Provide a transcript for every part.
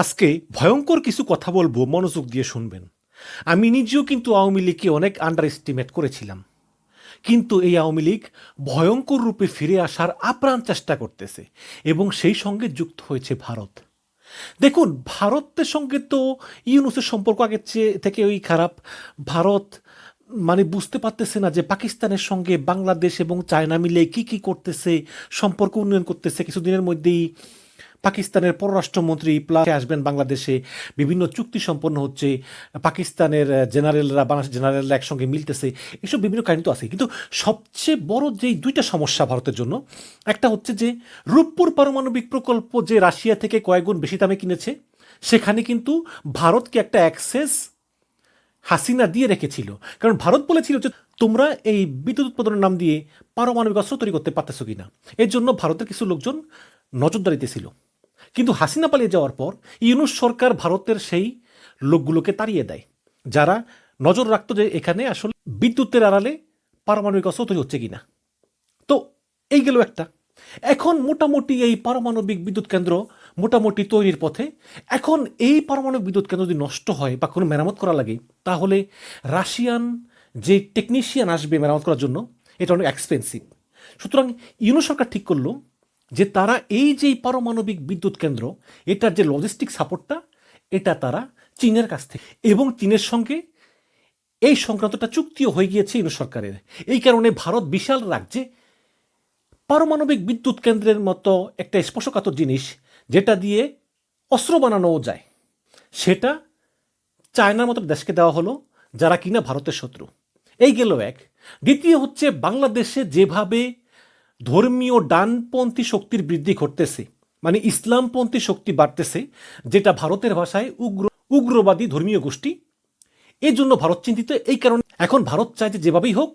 আজকে ভয়ঙ্কর কিছু কথা বলব মনোযোগ দিয়ে শুনবেন। আমি নিজেও কিন্তু আওয়ামী লীগকে অনেক আন্ডার এস্টিমেট করেছিলাম। কিন্তু এই আওয়ামী লীগ ভয়ঙ্কর রূপে ফিরে আসার আপ্রাণ চেষ্টা করতেছে এবং সেই সঙ্গে যুক্ত হয়েছে ভারত। দেখুন, ভারতের সঙ্গে তো ইউনুসের সম্পর্ক আগের চেয়ে থেকে ওই খারাপ। ভারত মানে বুঝতে পারতেছে না যে পাকিস্তানের সঙ্গে বাংলাদেশ এবং চায়না মিলে কি কি করতেছে, সম্পর্ক উন্নয়ন করতেছে। কিছুদিনের মধ্যেই পাকিস্তানের পররাষ্ট্রমন্ত্রী প্লাসে আসবেন বাংলাদেশে। বিভিন্ন চুক্তি সম্পন্ন হচ্ছে। পাকিস্তানের জেনারেলরা, বাংলাদেশের জেনারেলরা একসঙ্গে মিলতেছে। এসব বিভিন্ন কাহিনী তো আছে কিন্তু সবচেয়ে বড় যেই দুইটা সমস্যা ভারতের জন্য, একটা হচ্ছে যে রূপপুর পারমাণবিক প্রকল্প যে রাশিয়া থেকে কয়েকগুণ বেশি দামে কিনেছে, সেখানে কিন্তু ভারতকে একটা অ্যাক্সেস হাসিনা দিয়ে রেখেছিল। কারণ ভারত বলেছিল যে, তোমরা এই বিদ্যুৎ উৎপাদনের নাম দিয়ে পারমাণবিক অস্ত্র তৈরি করতে পারতেছো কিনা? এর জন্য ভারতের কিছু লোকজন নজরদারিতে ছিল। কিন্তু হাসিনা পালিয়ে যাওয়ার পর ইউনুস সরকার ভারতের সেই লোকগুলোকে তাড়িয়ে দেয়, যারা নজর রাখতো যে এখানে আসলে বিদ্যুতের আড়ালে পারমাণবিক অস্ত্র তৈরি হচ্ছে কিনা। তো এই গেল একটা। এখন মোটামুটি এই পারমাণবিক বিদ্যুৎ কেন্দ্র মোটামুটি তৈরির পথে। এখন এই পারমাণবিক বিদ্যুৎ কেন্দ্র যদি নষ্ট হয় বা কোনো মেরামত করা লাগে, তাহলে রাশিয়ান যে টেকনিশিয়ান আসবে মেরামত করার জন্য, এটা অনেক এক্সপেন্সিভ সুতরাং ইউনো সরকার ঠিক করল যে তারা এই যে পারমাণবিক বিদ্যুৎ কেন্দ্র, এটার যে লজিস্টিক সাপোর্টটা এটা তারা চীনের কাছ থেকে। এবং চীনের সঙ্গে এই সংক্রান্তটা চুক্তিও হয়ে গিয়েছে ইউনো সরকারের। এই কারণে ভারত বিশাল রাজ্যে পারমাণবিক বিদ্যুৎ কেন্দ্রের মতো একটা স্পর্শকাতর জিনিস, যেটা দিয়ে অস্ত্র বানানোও যায়। সেটা চায়নার মতো দেশকে দেওয়া হলো, যারা কিনা ভারতের শত্রু। এই গেল এক। দ্বিতীয় হচ্ছে বাংলাদেশে যেভাবে ধর্মীয় ডানপন্থী শক্তির বৃদ্ধি ঘটতেছে মানে ইসলামপন্থী শক্তি বাড়তেছে, যেটা ভারতের ভাষায় উগ্র, উগ্রবাদী ধর্মীয় গোষ্ঠী। এই জন্য ভারত চিন্তিত, এই কারণে এখন ভারত চায় যে যেভাবেই হোক,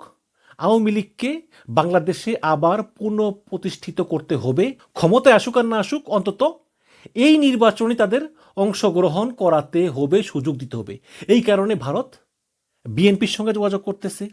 আওয়ামী লীগকে বাংলাদেশে আবার পুনঃপ্রতিষ্ঠিত করতে হবে, ক্ষমতায় আসুক আর না আসুক, অন্তত এই নির্বাচনে তাদের অংশগ্রহণ করাতে হবে, সুযোগ দিতে হবে। এই কারণে ভারত বিএনপির সঙ্গে যোগাযোগ করতেছে।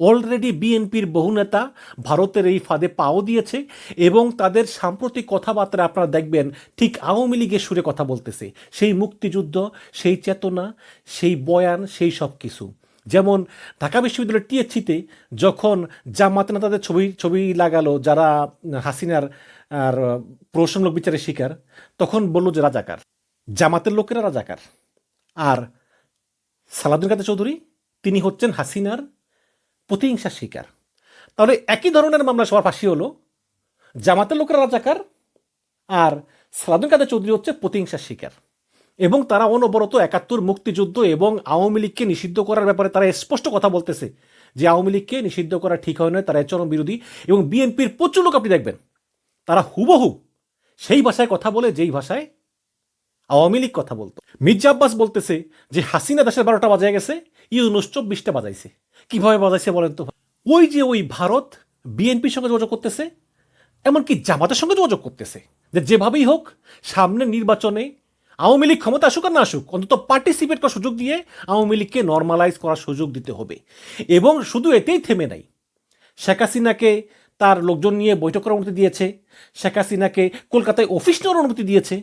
অলরেডি বিএনপির বহু নেতা ভারতের এই ফাঁদে পাও দিয়েছে এবং তাদের সাম্প্রতিক কথাবার্তা আপনারা দেখবেন ঠিক আওয়ামী লীগের সুরে কথা বলতেছে। সেই মুক্তিযুদ্ধ, সেই চেতনা, সেই বয়ান, সেই সব কিছু। যেমন ঢাকা বিশ্ববিদ্যালয়ের টিএসসিতে যখন জামাত নেতাদের ছবি ছবি লাগালো যারা হাসিনার, আর প্রশংসক বিচারের শিকার, তখন বলল যে রাজাকার। জামাতের লোকেরা রাজাকার। আর সালাদুল কাদের চৌধুরী, তিনি হচ্ছেন হাসিনার প্রতিহিংসার শিকার। তাহলে একই ধরনের মামলা সবার ফাঁসি হলো, জামাতের লোকেরা রাজাকার আর সালাদুল কাদের চৌধুরী হচ্ছে প্রতিহিংসার শিকার। এবং তারা অনবরত একাত্তর মুক্তিযুদ্ধ এবং আওয়ামী লীগকে নিষিদ্ধ করার ব্যাপারে তারা স্পষ্ট কথা বলতেছে যে আওয়ামী লীগকে নিষিদ্ধ করা ঠিক হয় নয়, তারা চরম বিরোধী এবং বিএনপির প্রচুর লোক আপনি দেখবেন, তারা হুবহু সেই ভাষায় কথা বলে যেই ভাষায় আওয়ামী লীগ কথা বলতো। মির্জা আব্বাস বলতেছে যে, হাসিনা দেশের বারোটা বাজায় গেছে, ইউনুস চব্বিশটা বাজাইছে। কীভাবে বাজাইছে বলেন তো? ওই যে ওই ভারত বিএনপির সঙ্গে যোগাযোগ করতেছে, এমনকি জামাতের সঙ্গে যোগাযোগ করতেছে, যে যেভাবেই হোক সামনের নির্বাচনে আওয়ামী লীগ ক্ষমতা আসুক আর না আসুক, অন্তত পার্টিসিপেট করার সুযোগ দিয়ে আওয়ামী লীগকে নর্মালাইজ করার সুযোগ দিতে হবে। এবং শুধু এতেই থেমে নাই। শেখ হাসিনাকে তার লোকজন নিয়ে বৈঠক করার অনুমতি দিয়েছে, শেখ হাসিনাকে কলকাতায় অফিস নেওয়ার অনুমতি দিয়েছে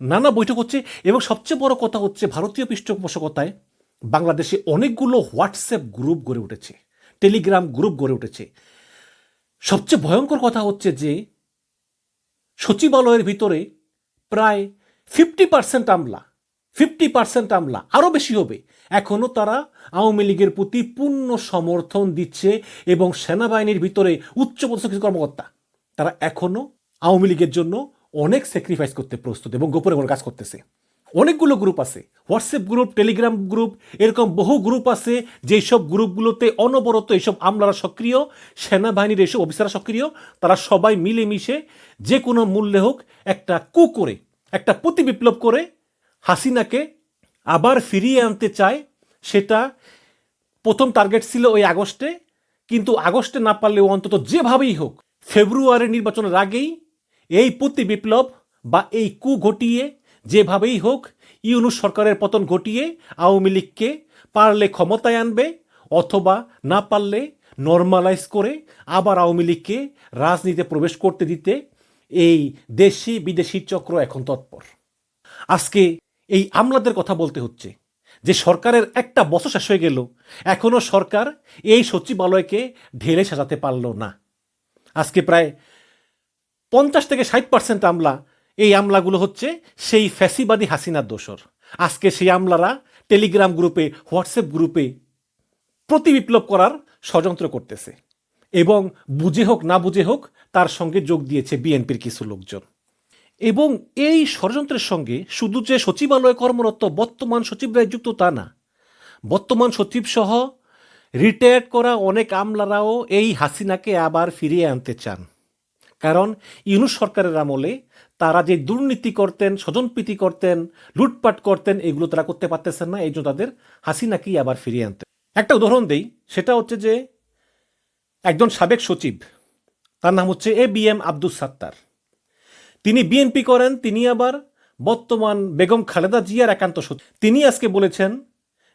নানা বৈঠক হচ্ছে এবং সবচেয়ে বড় কথা হচ্ছে ভারতীয় পৃষ্ঠপোষকতায় বাংলাদেশে অনেকগুলো হোয়াটসঅ্যাপ গ্রুপ গড়ে উঠেছে, টেলিগ্রাম গ্রুপ গড়ে উঠেছে। সবচেয়ে ভয়ঙ্কর কথা হচ্ছে যে সচিবালয়ের ভিতরে প্রায় ফিফটি পার্সেন্ট আমলা, ফিফটি পার্সেন্ট আমলা, আরও বেশি হবে। এখনও তারা আওয়ামী লীগের প্রতি পূর্ণ সমর্থন দিচ্ছে এবং সেনাবাহিনীর ভিতরে উচ্চপদস্থ কিছু কর্মকর্তা, তারা এখনও আওয়ামী লীগের জন্য অনেক স্যাক্রিফাইস করতে প্রস্তুত এবং গোপনে গোপনে কাজ করতেছে। অনেকগুলো গ্রুপ আছে। হোয়াটসঅ্যাপ গ্রুপ টেলিগ্রাম গ্রুপ এরকম বহু গ্রুপ আছে যেই সব গ্রুপগুলোতে অনবরত এইসব আমলারা সক্রিয়, সেনাবাহিনীর এইসব অফিসাররা সক্রিয়, তারা সবাই মিলেমিশে যে কোনো মূল্যে হোক একটা কু করে, একটা প্রতি বিপ্লব করে হাসিনাকে আবার ফিরিয়ে আনতে চায়। সেটা প্রথম টার্গেট ছিল ওই আগস্টে। কিন্তু আগস্টে না পারলেও অন্তত যেভাবেই হোক ফেব্রুয়ারি নির্বাচনের আগেই এই প্রতি বিপ্লব বা এই কু ঘটিয়ে যেভাবেই হোক ইউনুস সরকারের পতন ঘটিয়ে আওয়ামী লীগকে পারলে ক্ষমতায় আনবে অথবা না পারলে নর্মালাইজ করে আবার আওয়ামী লীগকে রাজনীতিতে প্রবেশ করতে দিতে এই দেশি বিদেশি চক্র এখন তৎপর। আজকে এই আমলাদের কথা বলতে হচ্ছে যে সরকারের একটা বছর শেষ হয়ে গেল এখনও সরকার এই সচিবালয়কে ঢেলে সাজাতে পারল না। আজকে প্রায় পঞ্চাশ থেকে ষাট পার্সেন্ট আমলা, এই আমলাগুলো হচ্ছে সেই ফ্যাসিবাদী হাসিনার দোসর আজকে সেই আমলারা টেলিগ্রাম গ্রুপে, হোয়াটসঅ্যাপ গ্রুপে প্রতি বিপ্লব করার ষড়যন্ত্র করতেছে। এবং বুঝে হোক, না বুঝে হোক, তার সঙ্গে যোগ দিয়েছে বিএনপির কিছু লোকজন। এবং এই ষড়যন্ত্রের সঙ্গে শুধু যে সচিবালয়ে কর্মরত, বর্তমান সচিবরাই যুক্ত তা না। বর্তমান সচিব সহ রিটায়ার্ড করা অনেক আমলারাও এই হাসিনাকে আবার ফিরিয়ে আনতে চান। কারণ ইউনুস সরকারের আমলে তারা যে দুর্নীতি করতেন, স্বজনপ্রীতি করতেন, লুটপাট করতেন, এগুলো তারা করতে পারতেছেন না, এই জন্য তাদের হাসিনাকেই আবার ফিরিয়ে আনতে একটা উদাহরণ দেই, সেটা হচ্ছে যে একজন সাবেক সচিব, তার নাম হচ্ছে A B M Abdul Sattar. তিনি বিএনপি করেন, তিনি আবার বর্তমান বেগম খালেদা জিয়ার একান্ত সচিব। তিনি আজকে বলেছেন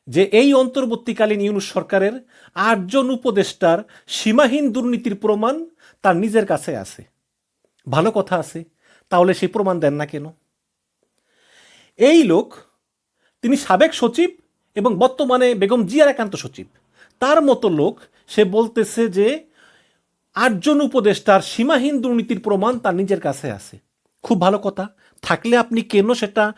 যে এই অন্তর্বর্তীকালীন ইউনুস সরকারের আটজন উপদেষ্টার সীমাহীন দুর্নীতির প্রমাণ তার নিজের কাছে আছে। ভালো কথা আছে, তাহলে সে প্রমাণ দেন না কেন? এই লোক, তিনি সাবেক সচিব এবং বর্তমানে বেগম জিয়ার একান্ত সচিব। তার মতো লোক, সে বলতেছে যে আটজন উপদেষ্টার সীমাহীন দুর্নীতির প্রমাণ তার নিজের কাছে আছে। খুব ভালো কথা। থাকলে আপনি কেন সেটা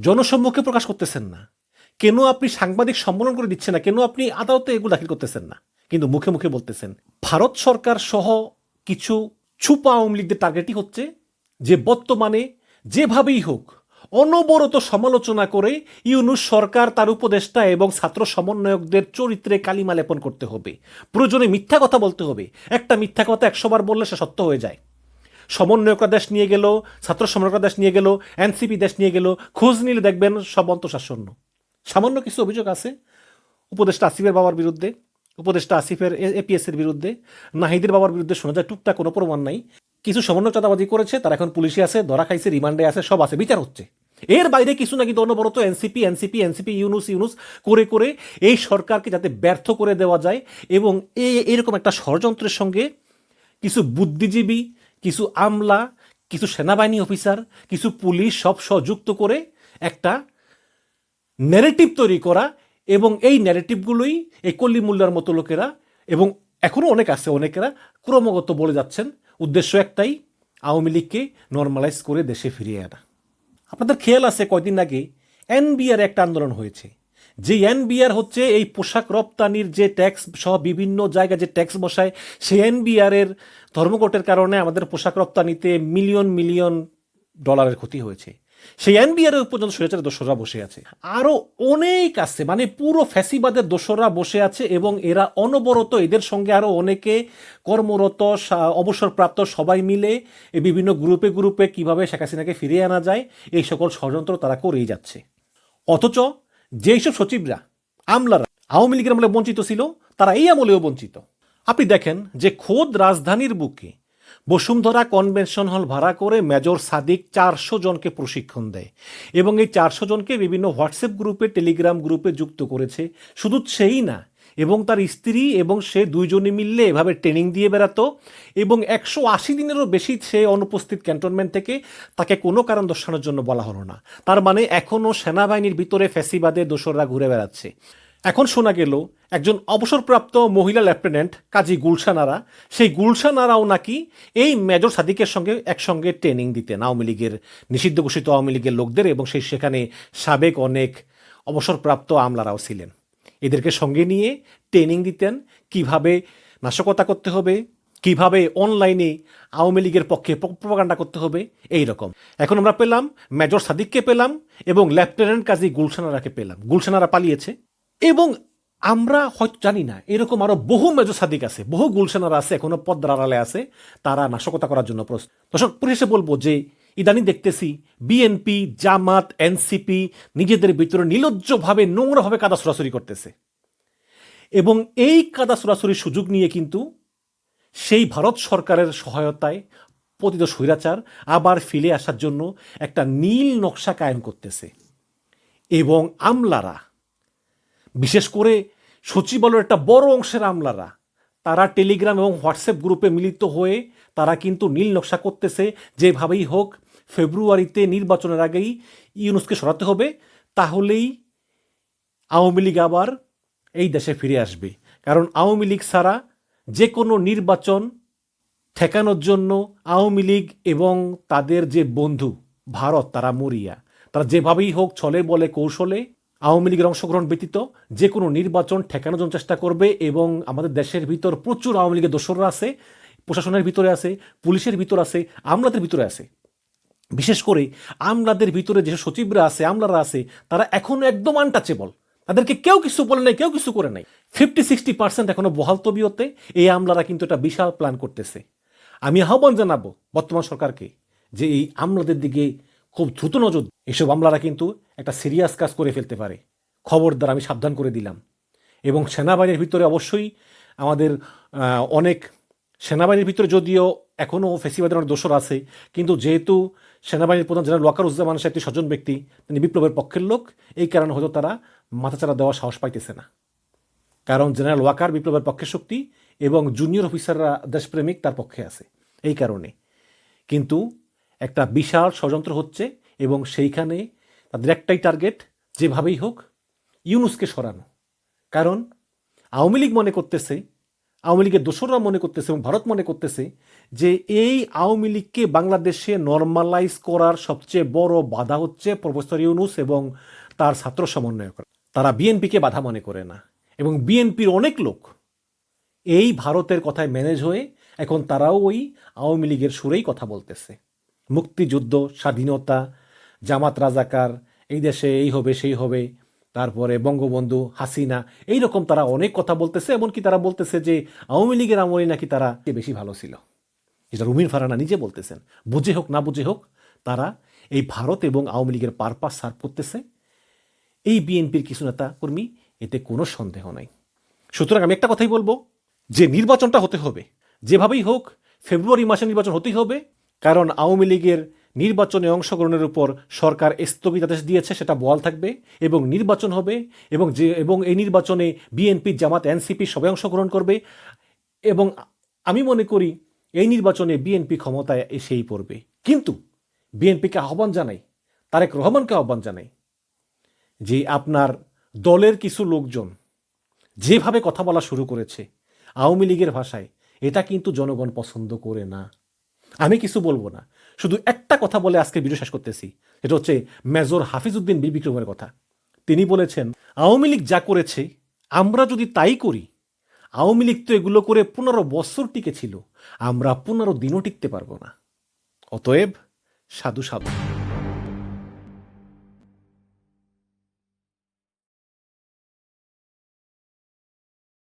জনসম্মুখে প্রকাশ করতেছেন না? কেন আপনি সাংবাদিক সম্মেলন করে দিচ্ছেন না? কেন আপনি আদালতে এগুলো দাখিল করতেছেন না? কিন্তু মুখে মুখে বলতেছেন, ভারত সরকার সহ কিছু ছুপা আওয়ামী লীগদের টার্গেটই হচ্ছে যে বর্তমানে যেভাবেই হোক অনবরত সমালোচনা করে ইউনুস সরকার, তার উপদেষ্টা এবং ছাত্র সমন্বয়কদের চরিত্রে কালিমা লেপন করতে হবে। প্রয়োজনে মিথ্যা কথা বলতে হবে। একটা মিথ্যা কথা একশোবার বললে সে সত্য হয়ে যায়। সমন্বয়করা দেশ নিয়ে গেল, ছাত্র সমন্বয়করা দেশ নিয়ে গেল, এনসিপি দেশ নিয়ে গেল, খোঁজ নিলে দেখবেন সব অন্তঃশাসন্য সামান্য কিছু অভিযোগ আছে উপদেষ্টা আসিফের বাবার বিরুদ্ধে। উপদেষ্টা আসিফের এপিএসের বিরুদ্ধে, নাহিদের বাবার বিরুদ্ধে শোনা যায় টুকটাক কোনো প্রমাণ নাই। কিছু সমন্বয় চাঁদাবাজি করেছে, তারা এখন পুলিশে আছে, ধরা খাইছে, রিমান্ডে আছে, সব আছে, বিচার হচ্ছে। এর বাইরে কিছু না কিন্তু অনবরত NCP NCP NCP, Yunus Yunus করে করে এই সরকারকে যাতে ব্যর্থ করে দেওয়া যায় এবং এই এরকম একটা ষড়যন্ত্রের সঙ্গে কিছু বুদ্ধিজীবী, কিছু আমলা, কিছু সেনাবাহিনী অফিসার, কিছু পুলিশ সব সযুক্ত করে একটা ন্যারেটিভ তৈরি করা এবং এই ন্যারেটিভগুলোই এই কল্লি মোল্লার মতো লোকেরা এবং এখনও অনেক আছে, অনেকেরা ক্রমাগত বলে যাচ্ছেন, উদ্দেশ্য একটাই, আওয়ামী লীগকে নর্মালাইজ করে দেশে ফিরিয়ে আনা। আপনাদের খেয়াল আছে কয়দিন আগে এনবিআর একটা আন্দোলন হয়েছে। যে এনবিআর হচ্ছে এই পোশাক রপ্তানির যে ট্যাক্স সহ বিভিন্ন জায়গায় যে ট্যাক্স বসায়, সেই এনবিআর এর ধর্মঘটের কারণে আমাদের পোশাক রপ্তানিতে মিলিয়ন মিলিয়ন ডলারের ক্ষতি হয়েছে। সেই এনবিআর এর পর্যন্ত স্বৈরাচারের দোসররা বসে আছে আরও অনেক আছে মানে পুরো ফ্যাসিবাদের দোসররা বসে আছে এবং এরা অনবরত এদের সঙ্গে আরও অনেকে কর্মরত অবসরপ্রাপ্ত সবাই মিলে বিভিন্ন গ্রুপে গ্রুপে কীভাবে শেখ হাসিনাকে ফিরিয়ে আনা যায়, এই সকল ষড়যন্ত্র তারা করেই যাচ্ছে। অথচ যেইসব সচিবরা, আমলারা, আওয়ামী লীগের আমলে বঞ্চিত ছিল, তারা এই আমলেও বঞ্চিত। আপনি দেখেন যে খোদ রাজধানীর বুকে বসুন্ধরা কনভেনশন হল ভাড়া করে মেজর সাদিক চারশো জনকে প্রশিক্ষণ দেয় এবং এই চারশো জনকে বিভিন্ন হোয়াটসঅ্যাপ গ্রুপে, টেলিগ্রাম গ্রুপে যুক্ত করেছে। শুধু সেই না, এবং তার স্ত্রী এবং সে দুইজনে মিললে এভাবে ট্রেনিং দিয়ে বেড়াতো এবং একশো আশি দিনেরও বেশি সে অনুপস্থিত ক্যান্টনমেন্ট থেকে তাকে কোনো কারণ দর্শানোর জন্য বলা হলো না। তার মানে এখনও সেনাবাহিনীর ভিতরে ফ্যাসিবাদে দোসররা ঘুরে বেড়াচ্ছে। এখন শোনা গেল একজন অবসরপ্রাপ্ত মহিলা লেফটেন্যান্ট কাজী গুলশানারা সেই গুলশানারাও নাকি এই মেজর সাদিকের সঙ্গে একসঙ্গে ট্রেনিং দিতেন আওয়ামী লীগের নিষিদ্ধ ঘোষিত আওয়ামী লীগের লোকদের এবং সেই সেখানে সাবেক অনেক অবসরপ্রাপ্ত আমলারাও ছিলেন। এদেরকে সঙ্গে নিয়ে ট্রেনিং দিতেন, কীভাবে নাশকতা করতে হবে, কীভাবে অনলাইনে আওয়ামী লীগের পক্ষে প্রপাগান্ডা করতে হবে, এই রকম। এখন আমরা পেলাম, মেজর সাদিককে পেলাম এবং লেফটেন্যান্ট কাজী গুলশানারাকে পেলাম। গুলশানারা পালিয়েছে। এবং আমরা হয়তো জানি না, এরকম আরও বহু মেজর সাদিক আছে, বহু গুলশানারা আছে, এখনও পদ্মার আড়ালে আছে, তারা নাশকতা করার জন্য প্রস্তুত। দর্শক পরিশেষে বলব যে, ইদানিং দেখতেছি বিএনপি জামাত এনসিপি নিজেদের ভিতরে নিলজ্জভাবে, নোংরাভাবে কাদা সরাসরি করতেছে। এবং এই কাদা সরাসরির সুযোগ নিয়ে কিন্তু সেই ভারত সরকারের সহায়তায় পতিত স্বৈরাচার আবার ফিরে আসার জন্য একটা নীল নকশা কায়েম করতেছে। এবং আমলারা বিশেষ করে সচিবালয়ের একটা বড় অংশের আমলারা, তারা টেলিগ্রাম এবং হোয়াটসঅ্যাপ গ্রুপে মিলিত হয়ে তারা কিন্তু নীল নকশা করতেছে, যেভাবেই হোক ফেব্রুয়ারিতে নির্বাচনের আগেই ইউনুসকে সরাতে হবে, তাহলেই আওয়ামী লীগ আবার এই দেশে ফিরে আসবে। কারণ আওয়ামী লীগ ছাড়া যে কোনো নির্বাচন ঠেকানোর জন্য আওয়ামী লীগ এবং তাদের যে বন্ধু, ভারত, তারা মরিয়া। তারা যেভাবেই হোক, ছলে বলে, কৌশলে আওয়ামী লীগের অংশগ্রহণ ব্যতীত যে কোনো নির্বাচন ঠেকানোর জন্য চেষ্টা করবে এবং আমাদের দেশের ভিতর প্রচুর আওয়ামী লীগের দোসররা আছে, প্রশাসনের ভিতরে আছে, পুলিশের ভিতর আছে, আমলাদের ভিতরে আছে। বিশেষ করে আমলাদের ভিতরে যেসব সচিবরা আছে, আমলারা আছে, তারা এখনও একদম আনটাচেবল তাদেরকে কেউ কিছু বলে নাই, কেউ কিছু করে নাই। ফিফটি সিক্সটি পার্সেন্ট এখনও বহাল তবিয়তে, এই আমলারা কিন্তু একটা বিশাল প্ল্যান করতেছে। আমি আহ্বান জানাব বর্তমান সরকারকে যে এই আমলাদের দিকে খুব দ্রুত নজর এসব আমলারা কিন্তু একটা সিরিয়াস কাজ করে ফেলতে পারে। খবরদার আমি সাবধান করে দিলাম। এবং সেনাবাহিনীর ভিতরে অবশ্যই আমাদের অনেক সেনাবাহিনীর ভিতরে যদিও এখনও ফেসিবাদের অনেক দোষর আছে, কিন্তু যেহেতু সেনাবাহিনীর প্রধান জেনারেল ওয়াকারুজ্জামান সে একটি স্বজন ব্যক্তি, তিনি বিপ্লবের পক্ষের লোক, এই কারণে হয়তো তারা মাথাচাড়া দেওয়ার সাহস পাইতেছে না। কারণ জেনারেল ওয়াকার বিপ্লবের পক্ষে শক্তি এবং জুনিয়র অফিসাররা দেশপ্রেমিক তার পক্ষে আছে, এই কারণে। কিন্তু একটা বিশাল ষড়যন্ত্র হচ্ছে এবং সেইখানে তাদের একটাই টার্গেট যেভাবেই হোক, ইউনুসকে সরানো। কারণ আওয়ামী লীগ মনে করতেছে, আওয়ামী লীগের দোসররা মনে করতেছে এবং ভারত মনে করতেছে যে এই আওয়ামী লীগকে বাংলাদেশে নর্মালাইজ করার সবচেয়ে বড় বাধা হচ্ছে প্রফেসর ইউনুস এবং তার ছাত্র সমন্বয় সমন্বয়করা। তারা বিএনপিকে বাধা মনে করে না এবং বিএনপির অনেক লোক এই ভারতের কথায় ম্যানেজ হয়ে এখন তারাও ওই আওয়ামী লীগের সুরেই কথা বলতেছে। মুক্তিযুদ্ধ, স্বাধীনতা, জামাত রাজাকার, এই দেশে এই হবে, সেই হবে, তারপরে বঙ্গবন্ধু, হাসিনা এই রকম তারা অনেক কথা বলতেছে, এমনকি তারা বলতেছে যে আওয়ামী লীগের আমলে নাকি তারা বেশি ভালো ছিল। যেটা রুমিন ফারানা নিজে বলতেছেন, বুঝে হোক না বুঝে হোক, তারা এই ভারত এবং আওয়ামী লীগের পারপাস সার্ভ করতেছে। এই বিএনপির কিছু নেতা কর্মী, এতে কোনো সন্দেহ নাই। সুতরাং আমি একটা কথাই বলব, যে নির্বাচনটা হতে হবে। যেভাবেই হোক, ফেব্রুয়ারি মাসে নির্বাচন হতেই হবে কারণ আওয়ামী লীগের নির্বাচনে অংশগ্রহণের উপর সরকার স্থগিতাদেশ দিয়েছে, সেটা বল থাকবে এবং নির্বাচন হবে এবং যে, এবং এই নির্বাচনে বিএনপি, জামাত, এনসিপি সবাই অংশগ্রহণ করবে এবং আমি মনে করি এই নির্বাচনে বিএনপি ক্ষমতায় এসেই পড়বে। কিন্তু বিএনপিকে আহ্বান জানাই, তারেক রহমানকে আহ্বান জানাই যে আপনার দলের কিছু লোকজন যেভাবে কথা বলা শুরু করেছে আওয়ামী লীগের ভাষায়, এটা কিন্তু জনগণ পছন্দ করে না। আমি কিছু বলব না। শুধু একটা কথা বলে আজকে ভিডিও শেষ করতেছি। এটা হচ্ছে মেজর হাফিজউদ্দিন বীর বিক্রমের কথা। তিনি বলেছেন, আওয়ামী লীগ যা করেছে, আমরা যদি তাই করি, আওয়ামী লীগ তো এগুলো করে পনেরো বছর টিকে ছিল, আমরা পনেরো দিনও টিকতে পারব না। অতএব সাধু সাধু।